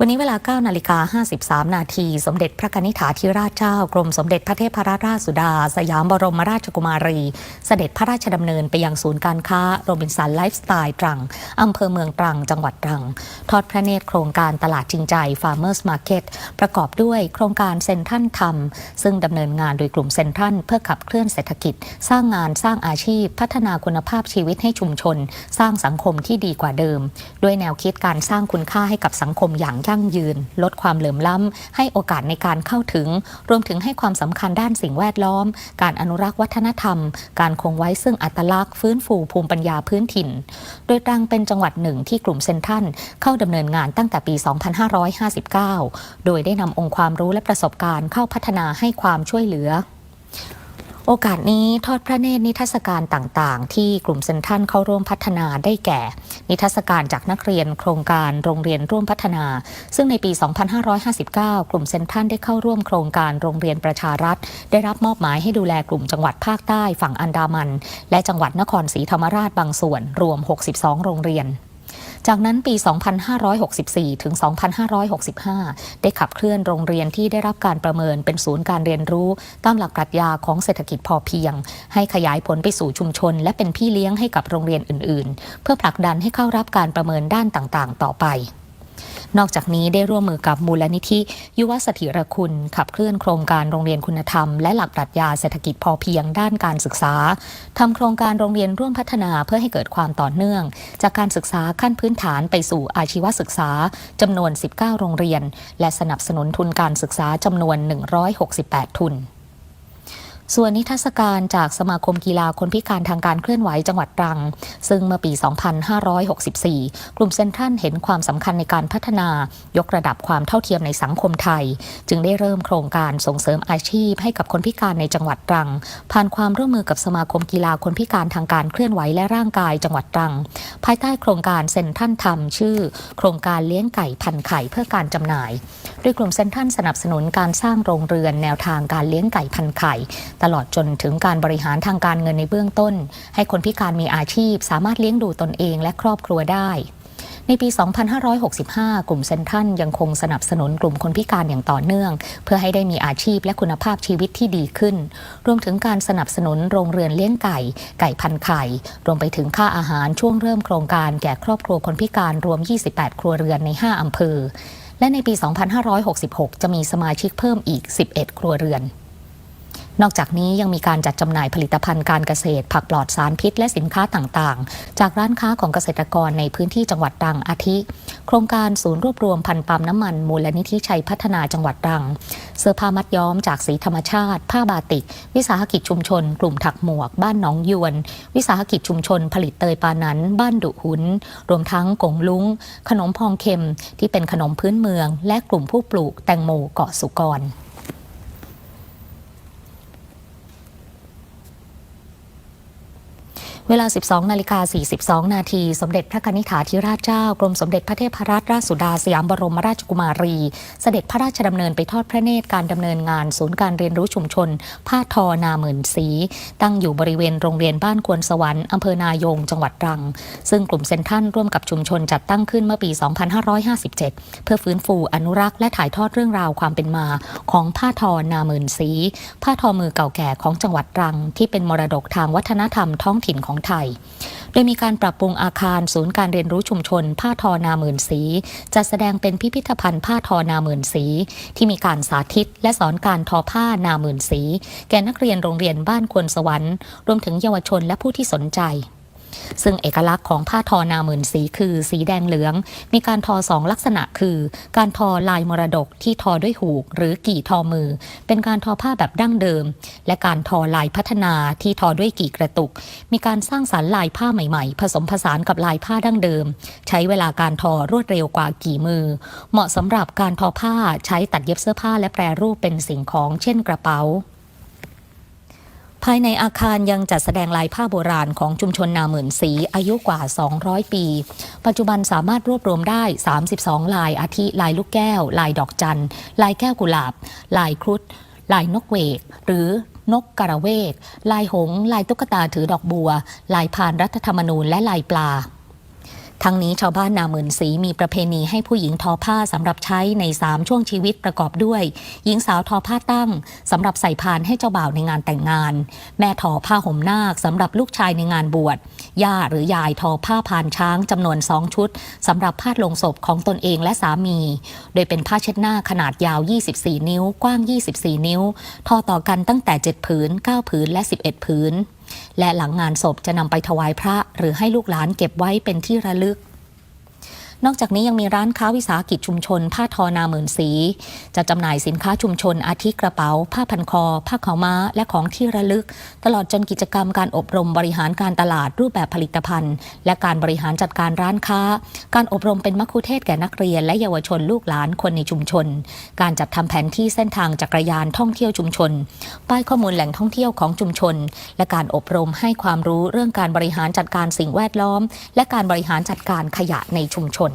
วันนี้เวลา9นาฬิกา53 นาที สมเด็จพระนิธิถาธิราชเจ้า กรมสมเด็จพระเทพรัตนราชสุดา สยามบรมราชกุมารี เสด็จพระราชดำเนินไปยังศูนย์การค้าโรบินสันไลฟ์สไตล์ตรัง อำเภอเมืองตรัง จังหวัดตรัง ทอดพระเนตรโครงการตลาดจริงใจ Farmers Market ประกอบด้วยโครงการเซ็นทรัลทำซึ่งดำเนินงานโดยกลุ่มเซ็นทรัลเพื่อขับเคลื่อนเศรษฐกิจ สร้างงานสร้างอาชีพ พัฒนาคุณภาพชีวิตให้ชุมชน สร้างสังคมที่ดีกว่าเดิม ด้วยแนวคิดการสร้างคุณค่าให้กับสังคมอย่างยั่งยืน ลดความเหลื่อมล้ำ ให้โอกาสในการเข้าถึง รวมถึงให้ความสำคัญด้านสิ่งแวดล้อม การอนุรักษ์วัฒนธรรม การคงไว้ซึ่งอัตลักษณ์ฟื้นฟูภูมิปัญญาพื้นถิ่น โดยตรังเป็นจังหวัดหนึ่งที่กลุ่มเซนทันเข้าดำเนินงานตั้งแต่ปี 2559 โดยได้นำองค์ความรู้และประสบการณ์เข้าพัฒนาให้ความช่วยเหลือ โอกาสนี้ทอดพระเนตรนิทรรศการต่างๆ ที่กลุ่มเซนทันเข้าร่วมพัฒนาได้แก่ นิทรรศการจากนักเรียนโครงการโรงเรียนร่วมพัฒนา ซึ่งในปี 2559 กลุ่มเซนทันได้เข้าร่วมโครงการโรงเรียนประชารัฐ ได้รับมอบหมายให้ดูแลกลุ่มจังหวัดภาคใต้ฝั่งอันดามัน และจังหวัดนครศรีธรรมราชบางส่วน รวม 62 โรงเรียน จากนั้นปี 2564 ถึง 2565 ได้ขับเคลื่อนโรงเรียนที่ได้รับการประเมินเป็นศูนย์การเรียนรู้ตามหลักปรัชญาของเศรษฐกิจพอเพียง ให้ขยายผลไปสู่ชุมชน และเป็นพี่เลี้ยงให้กับโรงเรียนอื่น ๆ เพื่อผลักดันให้เข้ารับการประเมินด้านต่าง ๆ ต่อไป นอกจากนี้ได้ร่วมมือกับมูลนิธิ ยุวสถิรคุณ ขับเคลื่อนโครงการโรงเรียนคุณธรรม และหลักปรัชญาเศรษฐกิจพอเพียงด้านการศึกษาทำโครงการโรงเรียนร่วมพัฒนาเพื่อให้เกิดความต่อเนื่อง จากการศึกษาขั้นพื้นฐานไปสู่อาชีวศึกษาจำนวน 19 โรงเรียน และสนับสนุนทุนการศึกษาจำนวน 168 ทุน ส่วนนิทรรศการจากสมาคมกีฬาคนพิการทางการเคลื่อนไหวจังหวัดตรัง ซึ่งเมื่อปี 2564 กลุ่มเซนทรัลเห็นความสำคัญในการพัฒนายกระดับความเท่าเทียมในสังคมไทย จึงได้เริ่มโครงการส่งเสริมอาชีพให้กับคนพิการในจังหวัดตรัง ผ่านความร่วมมือกับสมาคมกีฬาคนพิการทางการเคลื่อนไหวและร่างกายจังหวัดตรัง ภายใต้โครงการเซนทรัลทำชื่อ โครงการเลี้ยงไก่พันไข่เพื่อการจำหน่าย โดยกลุ่มเซนทรัลสนับสนุนการสร้างโรงเรือนแนวทางการเลี้ยงไก่พันไข่ตลอดจนถึงการบริหารทางการเงินในเบื้องต้น ให้คนพิการมีอาชีพ สามารถเลี้ยงดูตนเองและครอบครัวได้ในปี 2565 กลุ่มเซนทรัลยังคงสนับสนุนกลุ่มคนพิการอย่างต่อเนื่อง เพื่อให้ได้มีอาชีพและคุณภาพชีวิตที่ดีขึ้น รวมถึงการสนับสนุนโรงเรือนเลี้ยงไก่ ไก่พันไข่ รวมไปถึงค่าอาหารช่วงเริ่มโครงการแก่ครอบครัวคนพิการรวม 28 ครัวเรือนใน 5 อำเภอ และในปี 2566 จะมีสมาชิกเพิ่มอีก 11 ครัวเรือน นอกจากนี้ยังมีการจัดจำหน่ายผลิตภัณฑ์การเกษตร ผักปลอดสารพิษ และสินค้าต่างๆ จากร้านค้าของเกษตรกรในพื้นที่จังหวัดตรังอาทิ โครงการศูนย์รวบรวมพันธุ์ปาล์มน้ำมัน มูลนิธิชัยพัฒนาจังหวัดตรัง เสื้อผ้ามัดย้อมจากสีธรรมชาติ ผ้าบาติก วิสาหกิจชุมชน กลุ่มถักหมวก บ้านหนองยวน วิสาหกิจชุมชน ผลิตเตยปานันบ้านดุหุน รวมทั้งกงลุงขนมพองเค็มที่เป็นขนมพื้นเมือง และกลุ่มผู้ปลูกแตงโมเกาะสุกร เวลา 12 นาฬิกา 42 นาที สมเด็จพระนิธิถาธิราชเจ้า กรมสมเด็จพระเทพรัตนราชสุดาสยามบรมราชกุมารี เสด็จพระราชดำเนินไปทอดพระเนตรการดำเนินงาน ศูนย์การเรียนรู้ชุมชน ผ้าทอนาหมื่นสี ตั้งอยู่บริเวณโรงเรียนบ้านควนสวรรค์อำเภอนายง จังหวัดตรัง ซึ่งกลุ่มเซนทรันร่วมกับชุมชนจัดตั้งขึ้นเมื่อปี 2557 เพื่อฟื้นฟูอนุรักษ์และถ่ายทอดเรื่องราวความเป็นมาของผ้าทอนาหมื่นสี ผ้าทอมือเก่าแก่ของจังหวัดตรัง ที่เป็นมรดกทางวัฒนธรรมท้องถิ่นของไทย โดยมีการปรับปรุงอาคารศูนย์การเรียนรู้ชุมชน ผ้าทอนาหมื่นสี จัดแสดงเป็นพิพิธภัณฑ์ผ้าทอนาหมื่นสี ที่มีการสาธิต และสอนการทอผ้านาหมื่นสี แก่นักเรียนโรงเรียนบ้านควนสวรรค์ รวมถึงเยาวชนและผู้ที่สนใจ ซึ่งเอกลักษณ์ของผ้าทอนาหมื่นสีคือสีแดงเหลือง มีการทอสองลักษณะคือ การทอลายมรดกที่ทอด้วยหูก หรือกี่ทอมือ เป็นการทอผ้าแบบดั้งเดิม และการทอลายพัฒนาที่ทอด้วยกี่กระตุก มีการสร้างสารรค์ลายผ้าใหม่ๆ ผสมผสานกับลายผ้าดั้งเดิม ใช้เวลาการทอรวดเร็วกว่ากี่มือ เหมาะสำหรับการทอผ้าใช้ตัดเย็บเสื้อผ้าและแปรรูปเป็นสิ่งของเช่นกระเป๋า ภายในอาคารยังจัดแสดงลายผ้าโบราณของชุมชนนาหมื่นสีอายุกว่า 200 ปี ปัจจุบันสามารถรวบรวมได้ 32 ลายอาทิลายลูกแก้ว ลายดอกจัน ลายแก้วกุหลาบ ลายครุฑลายนกเวก หรือนกกระเวก ลายหง ลายตุ๊กตาถือดอกบัว ลายพานรัฐธรรมนูญและลายปลา ทั้งนี้ชาวบ้านนาหมื่นศรีมีประเพณีให้ผู้หญิงทอผ้าสำหรับใช้ใน 3 ช่วงชีวิตประกอบด้วย หญิงสาวทอผ้าตั้งสำหรับใส่พานให้เจ้าบ่าวในงานแต่งงาน แม่ทอผ้าห่มนาคสำหรับลูกชายในงานบวชย่าหรือยายทอผ้าพานช้างจำนวน2ชุดสำหรับพาดลงศพของตนเองและสามี โดยเป็นผ้าเช็ดหน้าขนาดยาว 24 นิ้ว กว้าง 24 นิ้ว ทอต่อกันตั้งแต่ 7 ผืน 9 ผืนและ 11 ผืน และหลังงานศพจะนำไปถวายพระ หรือให้ลูกหลานเก็บไว้เป็นที่ระลึก นอกจากนี้ยังมีร้านค้าวิสาหกิจชุมชน ผ้าทอนาหมื่นสี จะจำหน่ายสินค้าชุมชน อาทิกระเป๋า ผ้าพันคอ ผ้าขาวม้า และของที่ระลึก ตลอดจนกิจกรรมการอบรมบริหารการตลาดรูปแบบผลิตภัณฑ์ และการบริหารจัดการร้านค้า การอบรมเป็นมัคคุเทศก์แก่นักเรียน และเยาวชนลูกหลานคนในชุมชน การจัดทำแผนที่เส้นทางจักรยานท่องเที่ยวชุมชน ป้ายข้อมูลแหล่งท่องเที่ยวของชุมชน และการอบรมให้ความรู้เรื่องการบริหารจัดการสิ่งแวดล้อม และการบริหารจัดการขยะในชุมชน